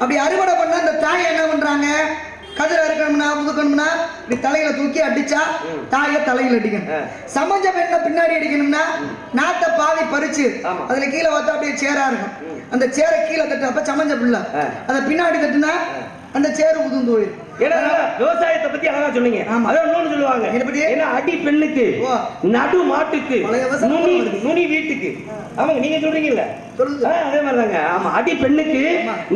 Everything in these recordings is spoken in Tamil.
அப்படி அறுவடை பண்ண அந்த தாயை என்ன பண்றாங்க? கதிர அறுக்கணும்னா முதுக்கணும்னா இப்படி தலையில தூக்கி அடிச்சா தாயை தலையில அடிக்கணும். சமஞ்ச பெண்ணை பின்னாடி அடிக்கணும்னா நாத்தை பாதி பறிச்சு. அதுல கீழே பார்த்தா அப்படியே சேரா இருக்கும் அந்த சேரை கீழே தட்டுறப்ப சமஞ்ச பிள்ளை. அதை பின்னாடி தட்டுனா அந்த சேரு உதுந்து ஏன்னா விவசாயத்தை பத்தி அழகா சொன்னீங்க. அதான் இன்னொன்னு சொல்லுவாங்க? ஏன்னா அடி பெண்ணுக்கு. நடு மாட்டுக்கு நுனி. நுனி வீட்டுக்கு. ஆமாங்க நீங்க சொல்றீங்கல்ல? அதே மாதிரிதாங்க. ஆமா அடி பெண்ணுக்கு.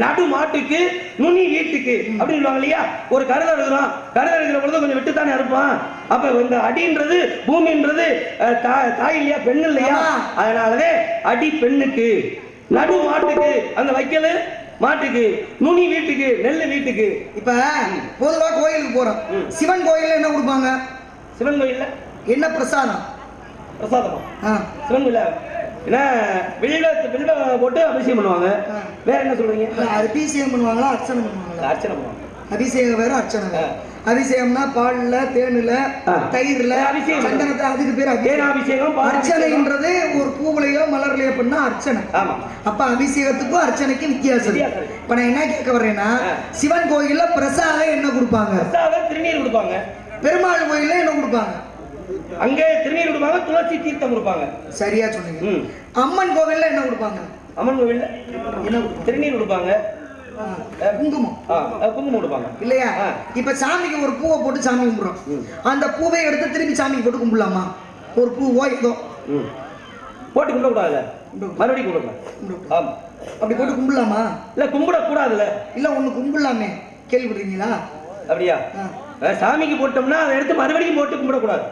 நடு மாட்டுக்கு நுனி வீட்டுக்கு அப்படின்னு சொல்லுவாங்க இல்லையா? ஒரு கருதை இருக்கிறோம் கருதை இருக்கிற பொழுது கொஞ்சம் விட்டு தானே இருப்பான் அப்ப இந்த அடின்றது பூமின்றது தாய் இல்லையா பெண் இல்லையா. அதனாலவே அடி பெண்ணுக்கு நடு மாட்டுக்கு அந்த வைக்கல் மாட்டுக்கு நுனி வீட்டுக்கு நெல் வீட்டுக்கு. இப்ப பொதுவா கோயிலுக்கு போறோம். ம். சிவன் கோயில்ல என்ன கொடுப்பாங்க? சிவன் கோயில்ல? என்ன பிரசாதம்? பிரசாதமா. சிவன் கோயில்ல? என்ன வில்வ வில்வ போட்டு அபிஷேகம் பண்ணுவாங்க. வேற என்ன சொல்றீங்க? அபிஷேகம் பண்ணுவாங்களா அர்ச்சனை பண்ணுவாங்களா? அர்ச்சனை பண்ணுவாங்க. அபிஷேகம் வேற அர்ச்சனை வேற. அபிஷேகம்னா பால்ல தேனுல. தயிர்ல அபிஷேகம். சந்தனத்துல அதுக்கு பேர் அபிஷேகம். அர்ச்சனைன்றது ஒரு பூவுலையோ மலர்லயோ பண்ணா அர்ச்சனை. ஆமா. அப்ப அபிஷேகத்துக்கும் அர்ச்சனைக்கும் வித்தியாசம். இப்ப நான் என்ன கேட்க வர்றேன்னா. சிவன் கோயில்ல பிரசாதம் என்ன கொடுப்பாங்க? திருநீர் கொடுப்பாங்க. பெருமாள் கோயில்ல என்ன கொடுப்பாங்க? அங்கே திருநீர் கொடுப்பாங்க துளசி தீர்த்தம் கொடுப்பாங்க. சரியா சொன்னீங்க. அம்மன் கோவில்ல என்ன கொடுப்பாங்க? அம்மன் கோவில்ல என்ன திருநீர் கொடுப்பாங்க. குங்குமம். குங்குமம் கொடுப்பாங்க இல்லையா. இப்ப சாமிக்கு ஒரு பூவை போட்டு சாமி கும்பிடுறோம். அந்த பூவை எடுத்து திருப்பி சாமிக்கு போட்டு கும்பிடலாமா? ஒரு பூவோ ஏதோ. ம். போட்டு கும்பிடக்கூடாதுல்ல? கும்பிடக்கூடாது. மறுபடியும் கும்பிடக்கூடாது. ஆமா. அப்படி போட்டு கும்பிடலாமா? இல்ல கும்பிடக்கூடாதுல்ல. இல்ல ஒண்ணு கும்பிடலாமே. கேள்விப்படுறீங்களா அப்படியா? சாமிக்கு போட்டோம்னா அதை எடுத்து மறுபடியும் போட்டு கும்பிடக்கூடாது.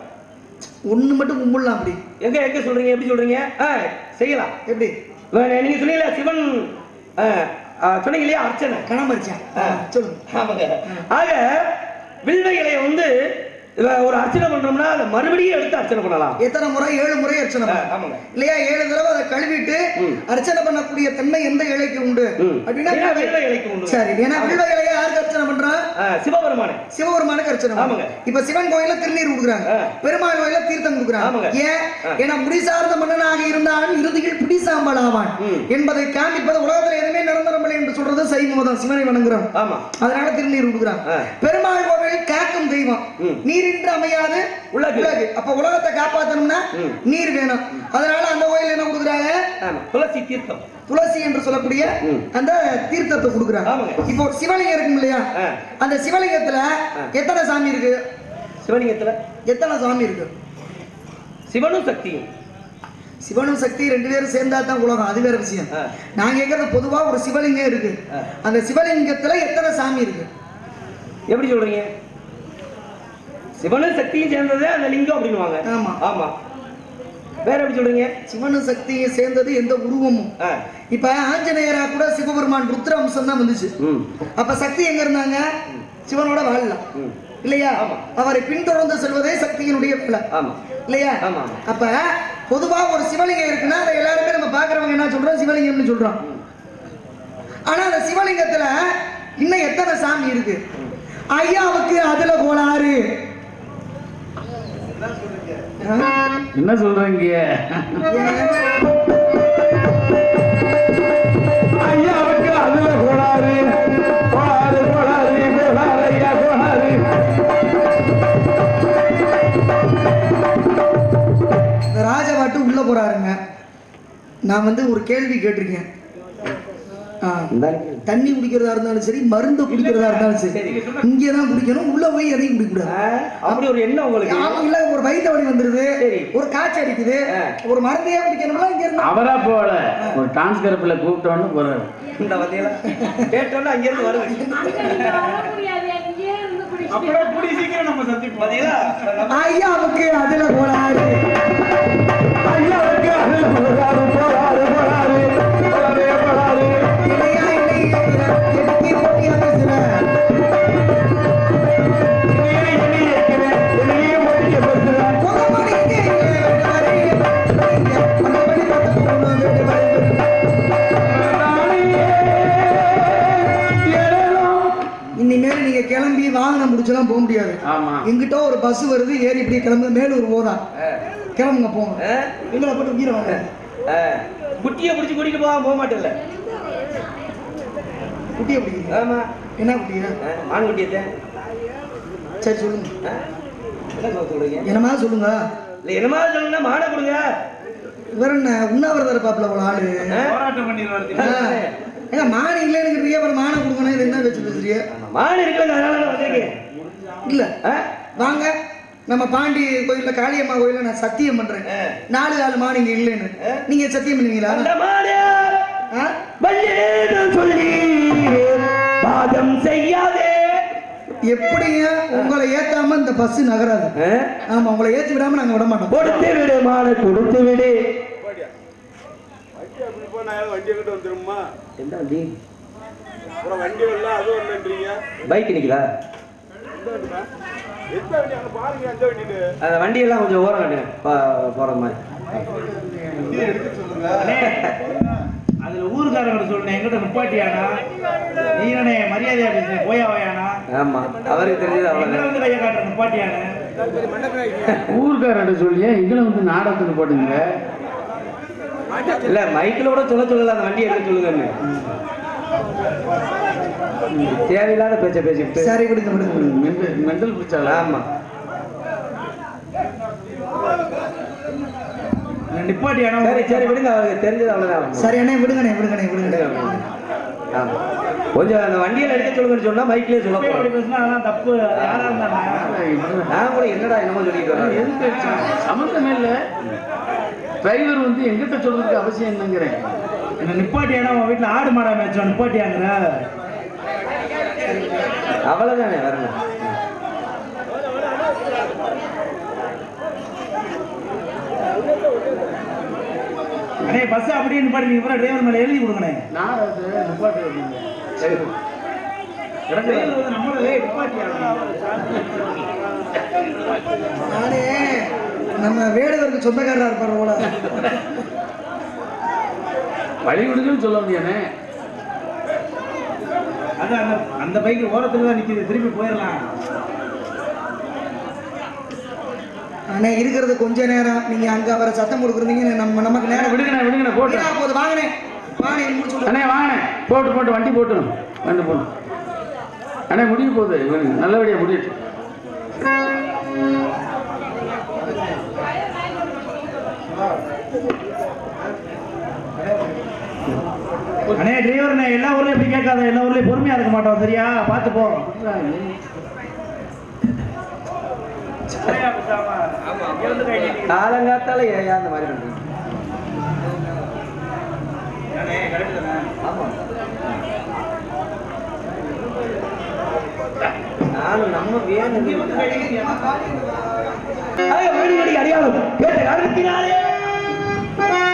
ஒண்ணு மட்டும் கும்பிடலாம் அப்படி. எங்க எங்க சொல்றீங்க? எப்படி சொல்றீங்க? செய்யலாம். எப்படி? நீங்க சொன்னீங்களா சிவன் சொன்னீங்க இல்லையா அர்ச்சனை கணமரிச்சேன் ஆ. சொல்லுங்க ஆமாங்க ஆக வில்வ இலையை வந்து ஒரு அர்ச்சனை பண்றோம்னா அதை மறுபடியும் எடுத்து அர்ச்சனை பண்ணலாம் எத்தனை முறை ஏழு முறை அர்ச்சனை பண்ணலாம். இல்லையா ஏழு தடவை அதை கழுவிட்டு. அர்ச்சனை பண்ணக்கூடிய தன்மை எந்த இலைக்கு உண்டு. அப்படின்னா வில்வ இலைக்கு உண்டு. சரி ஏன்னா வில்வ இலையை யாருக்கு அர்ச்சனை பண்றா சிவபெருமானே சிவபெருமானுக்கு அர்ச்சனை. ஆமாங்க. இப்ப சிவன் கோயில்ல திருநீர் கொடுக்குறாங்க. பெருமாள் கோயில்ல தீர்த்தம் கொடுக்குறாங்க. ஏன். ஏன்னா முடி சார்ந்த மன்னனாக இருந்தாலும் இறுதியில் பிடி சாம்பல் ஆவான். என்பதை காண்பிப்பது உலகத்துல எதுவுமே நிரந்தரமில்லை என்று சொல்றது சைவ மதம் சிவனை வணங்குறோம் ஆமா அதனால திருநீர் கொடுக்குறாங்க. பெருமாள் கோவில் காக்கும் தெய்வம் ம். நீரின்றி அமையாது. உலகு. உலகு. அப்ப உலகத்தை காப்பாத்தணும்னா. நீர் வேணும். அதனால அந்த கோயில் என்ன கொடுக்குறாங்க? துளசி தீர்த்தம். துளசி என்று சொல்லக்கூடிய. அந்த தீர்த்தத்தை கொடுக்குறாங்க. இப்போ சிவலிங்கம் இருக்கும் இல்லையா. அந்த சிவலிங்கத்துல. எத்தனை சாமி இருக்கு? சிவலிங்கத்துல? எத்தனை சாமி இருக்கு? சிவனும் சக்தியும். சிவனும் சக்தி ரெண்டு பேரும் சேர்ந்தா தான் உலகம். அது வேற விஷயம். நான் கேட்கறது பொதுவா ஒரு சிவலிங்கம் இருக்கு. அந்த சிவலிங்கத்துல எத்தனை சாமி இருக்கு? எப்படி சொல்றீங்க? சிவனும் சக்தியும் சேர்ந்ததே அந்த லிங்கம் அப்படின்னுவாங்க. ஆமா. ஆமா. வேற எப்படி சொல்றீங்க? சிவனும் சக்தியும் சேர்ந்தது எந்த உருவமும். இப்ப ஆஞ்சநேயரா கூட சிவபெருமான் ருத்ர அம்சம் தான் வந்துச்சு அப்ப சக்தி எங்க இருந்தாங்க? சிவனோட வாழலாம் இல்லையா. அவரை பின்தொடர்ந்து செல்வதே சக்தியினுடைய பிள்ளை இல்லையா. அப்ப பொதுவா ஒரு சிவலிங்கம் இருக்குன்னா அதை எல்லாருமே நம்ம பாக்குறவங்க என்ன சொல்றோம்? சிவலிங்கம்னு சொல்றோம். ஆனா அந்த சிவலிங்கத்துல இன்னும் எத்தனை சாமி இருக்கு? ஐயாவுக்கு அதுல கோளாறு? என்ன சொல்றீங்க? ஏன்? ஐயாவுக்கு அதுல கோளாறு. கோளாறு கோளாறு கோளாறு ஐயா கோளாறு. ராஜா ராஜபாட்டு உள்ள போறாருங்க. நான் வந்து ஒரு கேள்வி கேட்டிருக்கேன். தண்ணி குடிக்கிறதா இருந்தாலும் சரி மருந்து குடிக்கிறதா இருந்தாலும் சரி. இங்கே தான் குடிக்கணும் உள்ள போய் எதையும் குடிக்கக்கூடாது ஆ, அப்படி ஒரு எண்ணம் உங்களுக்கு? ஆமா இல்ல ஒரு வயிற்று வலி வந்துருது சரி. ஒரு காய்ச்சல் அடிக்குது. ஒரு மருந்தையே குடிக்கணும்னா இங்க இருந்து அவரா போல ஒரு டிரான்ஸ்கரப்ல கூப்பிட்டோன்னு போறாரு இந்த வந்தியில கேட்டோன்னு அங்க இருந்து வருது அப்படியே கூடி சீக்கிரம் நம்ம சந்திப்போம். பாத்தீங்களா ஐயாவுக்கு அதுல கோளாறு கிளம்பி வாகனம் முடிச்செல்லாம் போக முடியாது. ஆமா. எங்கிட்ட ஒரு பஸ் வருது ஏறி இப்படி கிளம்பு மேலூர் போதா கிளம்புங்க போங்க. எங்களை போட்டு உயிரை வாங்க. குட்டியை பிடிச்சி கூட்டிட்டு போகாம போக மாட்டேன்ல குட்டியை பிடிக்குது ஆமா. என்ன குட்டியா மான் குட்டியத்தை சரி சொல்லுங்க. என்னமா சொல்லுங்க? இல்ல என்னமா சொல்லுங்க மானை கொடுங்க. இவர் என்ன உண்ணாவிரதம் இருப்பாப்ல ஒரு ஆளு? போராட்டம் பண்ணிடுவாரு. ஏங்க மான் இல்லைன்னு அப்புறம் மானை கொடுக்கணும் இது என்ன வச்சு பேசுறிய ஆமா, மான் இருக்குல்ல அதனால வந்திருக்கேன். இல்ல? வாங்க நம்ம பாண்டி கோயில்ல காளியம்மா கோயில்ல நான் சத்தியம் பண்றேன். நாலு காலு மான் இங்க இல்லைன்னு. நீங்க சத்தியம் பண்ணுவீங்களா? சொல்லி பாதம் செய்யாதே. எப்படிங்க? உங்களை ஏத்தாம இந்த பஸ் நகராது? ஆமா உங்களை ஏத்தி விடாம நாங்க விட மாட்டோம். கொடுத்து விடு மானை கொடுத்து விடு. வண்டி அப்படி வண்டி கிட்ட வந்துருமா? என்ன வண்டி? அப்புறம் வண்டி வரல அது வரலன்றீங்க பைக் எந்த எந்த எந்த வண்டின்னு. அந்த வண்டியெல்லாம் கொஞ்சம் ஓரம் கட்டுங்க பா- போற மாதிரி. அதுல ஊருக்காரங்க சொன்னேன் எங்கிட்ட நிப்பாட்டியானா நீனே மரியாதையா பேசுறேன் போயா வாயானா? ஆமா அவருக்கு தெரிஞ்சது அவ்வளவுதான். வந்து கையை காட்டுற நிப்பாட்டியானு ஊர்க்காரர்கிட்ட சொல்லியே எங்களை வந்து நாடகத்துக்கு போட்டுங்க? இல்ல மைக்கில் கூட சொல்ல சொல்லல அந்த வண்டி எடுக்க சொல்லுங்கன்னு தேவையில்லாத பேச்ச பேசிக்கிட்டு. சரி விடுங்க விடுங்க மெண்டல் பிடிச்சாலா ஆமா. நிப்பாட்டியானா சரி சரி விடுங்க தெரிஞ்சது அவ்வளவுதான். சரி அண்ணே விடுங்கண்ணே விடுங்கண்ணே விடுங்கண்ணே ஆமா. கொஞ்சம் அந்த வண்டியில எடுக்க சொல்லுங்கன்னு சொன்னா மைக்லயே சொல்ல போறோம் தப்பு. நான் கூட என்னடா என்னமோ சொல்லிட்டு வரேன் சம்மந்தமே இல்லை. டிரைவர் வந்து எங்கிட்ட சொல்றதுக்கு அவசியம் என்னங்கிறேன். என்ன நிப்பாட்டியானா உன் வீட்டுல ஆடு மாடா மேய்ச்சோம் நிப்பாட்டியாங்கிற? அவ்வளவுதானே வரணும். அண்ணே பஸ் அப்படியே நிப்பாட்டி நீங்க பூரா டிரைவர் மேல எழுதி கொடுங்கண்ணே. நாடகத்தை நிப்பாட்டு. சரி. நம்மளே நிப்பாட்டியானா நானே நம்ம வேடுவருக்கு சொந்தக்காரரா இருப்பார் போல. வழி விடுங்கன்னு சொல்ல முடியானே அது அந்த அந்த பைக் ஓரத்துல தான் நிக்குது திருப்பி போயிடலாம். அண்ணே இருக்கிறது கொஞ்ச நேரம். நீங்க அங்க அவரை சத்தம் கொடுக்குறீங்க நம்ம நமக்கு நேரம் விடுங்கண்ணே விடுங்கண்ணே போட்டு. போகுது வாங்கண்ணே. வாங்கண்ணே முடிச்சு. அண்ணே வாங்கண்ணே. போட்டு போட்டு வண்டி போட்டுணும் வண்டி போட்டு. அண்ணே முடிய போகுது. இவனுக்கு நல்லபடியா முடியட்டும். அண்ணே டிரைவர் எல்லா ஊர்லயும் இப்படி கேட்காத எல்லா ஊர்லயும் பொறுமையா இருக்க மாட்டோம் சரியா? பார்த்து போ. காலங்காத்தால ஏன் அந்த மாதிரி பண்றீங்க? நானும் நம்ம வேணும் அடியாளம். கேட்ட காரணத்தினாலே Bye.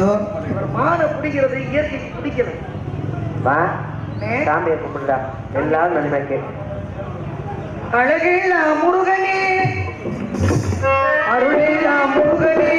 மானை பிடிக்கிறது இயற்கைக்கு பிடிக்கல. வா. சாமியை கும்பிடுடா. எல்லாரும் நன்மைக்கு அழகில் முருகனே. அருளில் முருகனே.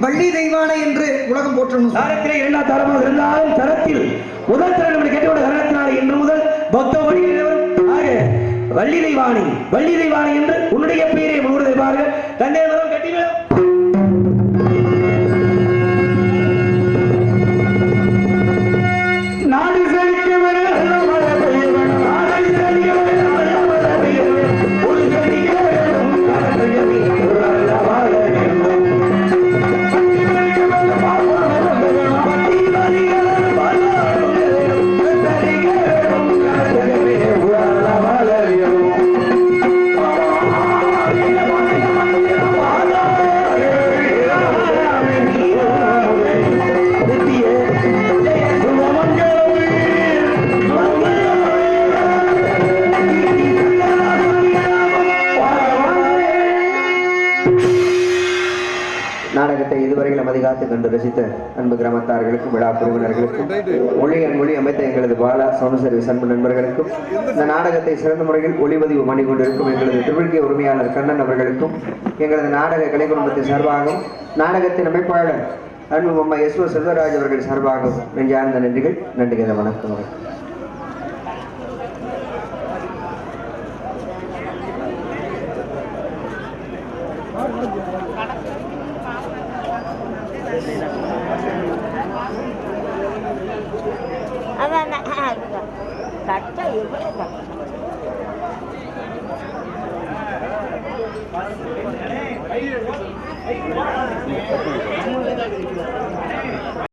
வள்ளி தெய்வானை என்று உலகம் போற்றணும். தாரத்திலே இரண்டாம் தரமாக இருந்தாலும் தரத்தில் முதல் தரம் நம்ம கேட்டோட காரணத்தினால் இன்று முதல் பக்த வழிகிறவர் வள்ளி தெய்வாணி வள்ளி தெய்வாணி என்று உன்னுடைய பெயரை முழுவதை பாருங்க தந்தை மரம் நாடகத்தை இதுவரையில் மதிகாத்து கண்டு ரசித்த அன்பு கிராமத்தார்களுக்கும் விழா பிரிவினர்களுக்கும் மொழி மொழி அமைத்த எங்களது பாலா சோமசரி அன்பு நண்பர்களுக்கும் இந்த நாடகத்தை சிறந்த முறையில் ஒளிபதிவு பண்ணி கொண்டிருக்கும் எங்களது திருவிழ்கை உரிமையாளர் கண்ணன் அவர்களுக்கும் எங்களது நாடக கலை குடும்பத்தின் சார்பாகவும் நாடகத்தின் அமைப்பாளர் அன்பு அம்மா எஸ் ஓ செல்வராஜ் அவர்கள் சார்பாகவும் நெஞ்சார்ந்த நன்றிகள் நன்றிகள் வணக்கம். approval.